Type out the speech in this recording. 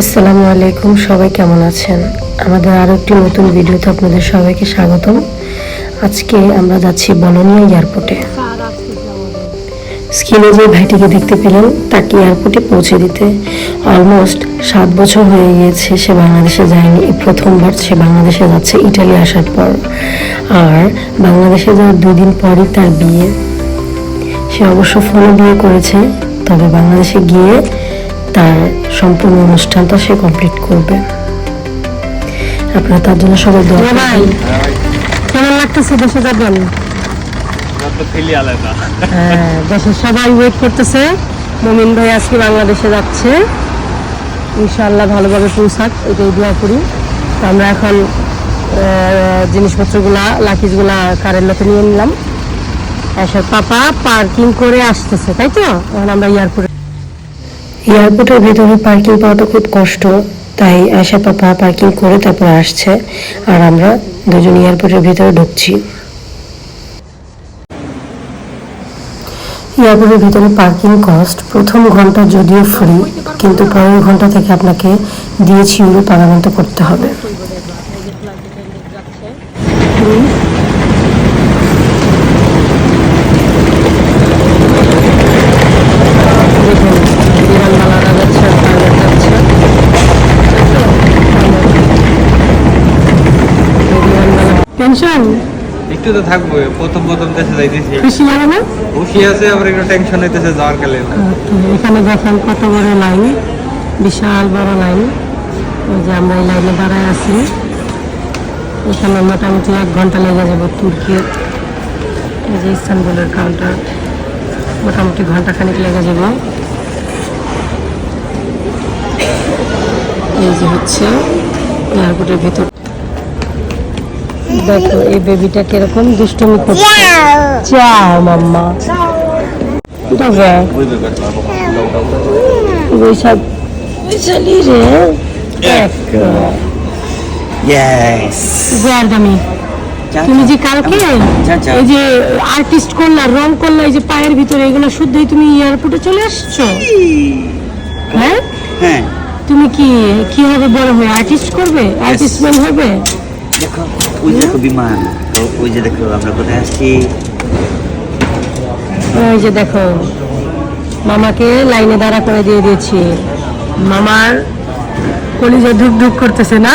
আসসালামু আলাইকুম, সবাই কেমন আছেন? আমাদের আরও একটি নতুন ভিডিওতে আপনাদের সবাইকে স্বাগতম। আজকে আমরা যাচ্ছি বলনিয়া এয়ারপোর্টে। স্ক্রিনে যে ভাইটিকে দেখতে পেলেন, তাকে এয়ারপোর্টে পৌঁছে দিতে অলমোস্ট সাত বছর হয়ে গিয়েছে সে বাংলাদেশে যায়নি। এই প্রথমবার সে বাংলাদেশে যাচ্ছে, ইটালি আসার পর। আর বাংলাদেশে যাওয়ার দুই দিন পরই তার বিয়ে। সে অবশ্য ফোনে বিয়ে করেছে, তবে বাংলাদেশে গিয়ে তার সম্পূর্ণ অনুষ্ঠানটা সে কমপ্লিট করবে। আপনারা তার জন্য সবাই দোয়া করবেন। কেমন লাগতেছে দেশে যাবেন? হ্যাঁ দেশের সবাই ওয়েট করতেছে। মমিন ভাই আজকে বাংলাদেশে যাচ্ছে। ইনশাআল্লাহ ভালোভাবে পৌঁছাক এটাই দোয়া করি। তো আমরা এখন আহ, জিনিসপত্রগুলা লাকিজগুলা কারের লোকে নিয়ে নিলাম। এসব পাপা পার্কিং করে আসতেছে তাই তো? এখন আমরা এয়ারপোর্টে এয়ারপোর্টের ভিতরে পার্কিং পাওয়াটা খুব কষ্ট, তাই আশা পাপা পার্কিং করে তারপর আসছে, আর আমরা দুজন এয়ারপোর্টের ভিতরে ঢুকছি। এয়ারপোর্টের ভিতরে পার্কিং কস্ট প্রথম ঘণ্টা যদিও ফ্রি কিন্তু পরের ঘণ্টা থেকে আপনাকে দিয়েছি ইউরো পারামেন্ট করতে হবে। টেনশন? একটু তো থাকব প্রথম প্রথম দেশে যাইতেছি। খুশি লাগে না? খুশি আছে আবার একটু টেনশন হইতেছে যাওয়ার কালে। এখানে দেখেন কত বড় লাইন বিশাল বড় লাইন ওই যে আমরা এই লাইনে দাঁড়ায় আছি। এখানে মোটামুটি এক ঘণ্টা লেগে যাবে তুর্কির। এই যে ইস্তানবুলের কাউন্টার মোটামুটি ঘণ্টা খানিক লেগে যাবে। এই যে হচ্ছে এয়ারপোর্টের ভেতর। দেখো এই বেবিটা কীরকম দুষ্টুমি করছে। চাও মাম্মা. তুমি যে। কালকে যা। যে আর্টিস্ট করলা রং করলা এই যে পায়ের ভিতরে এগুলো শুদ্ধই তুমি এয়ারপোর্টে চলে আসছো? হ্যাঁ? হ্যাঁ। তুমি কি কি হবে বড় হয়ে? আর্টিস্ট করবে? আর্টিস্ট হবে? দেখো। ওই দেখো বিমান ওই যে দেখো আমরা কোথায় আসছি ওই যে দেখো, মামাকে লাইনে দাঁড়া করে দিয়ে দিয়েছি। মামার কলিজা ধুক ধুক করতেছে না?